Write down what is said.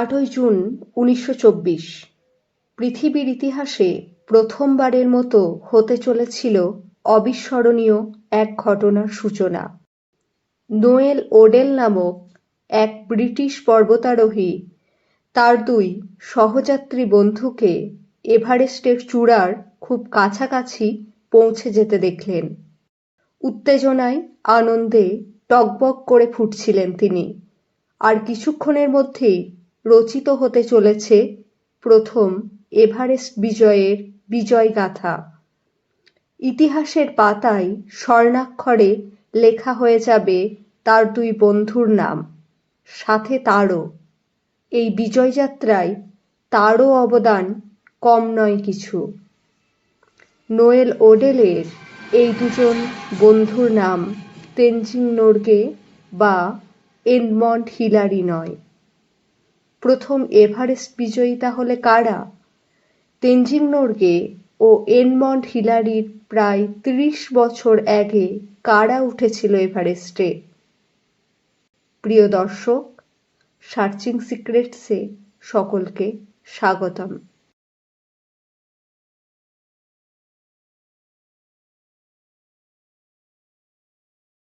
আটই জুন উনিশশো চব্বিশ। পৃথিবীর ইতিহাসে প্রথমবারের মতো হতে চলেছিল অবিস্মরণীয় এক ঘটনার সূচনা। নোয়েল ওডেল নামক এক ব্রিটিশ পর্বতারোহী, তার দুই সহযাত্রী বন্ধুকে এভারেস্টের চূড়ার খুব কাছাকাছি পৌঁছে যেতে দেখলেন। উত্তেজনায় আনন্দে টকবক করে ফুটছিলেন তিনি। আর কিছুক্ষণের মধ্যেই রচিত হতে চলেছে প্রথম এভারেস্ট বিজয়ের বিজয়গাথা। ইতিহাসের পাতায় স্বর্ণাক্ষরে লেখা হয়ে যাবে তার দুই বন্ধুর নাম, সাথে তারও। এই বিজয়যাত্রায় তারও অবদান কম নয় কিছু। নোয়েল ওডেলের এই দুজন বন্ধুর নাম তেনজিং নোরগে বা এডমন্ড হিলারি নয়। প্রথম এভারেস্ট বিজয়ী তাহলে কারা? তেনজিং নোরগে ও এনমন্ড হিলারির প্রায় ত্রিশ বছর আগে কারা উঠেছিল এভারেস্টে? প্রিয় দর্শক, সার্চিং সিক্রেটসে সকলকে স্বাগতম।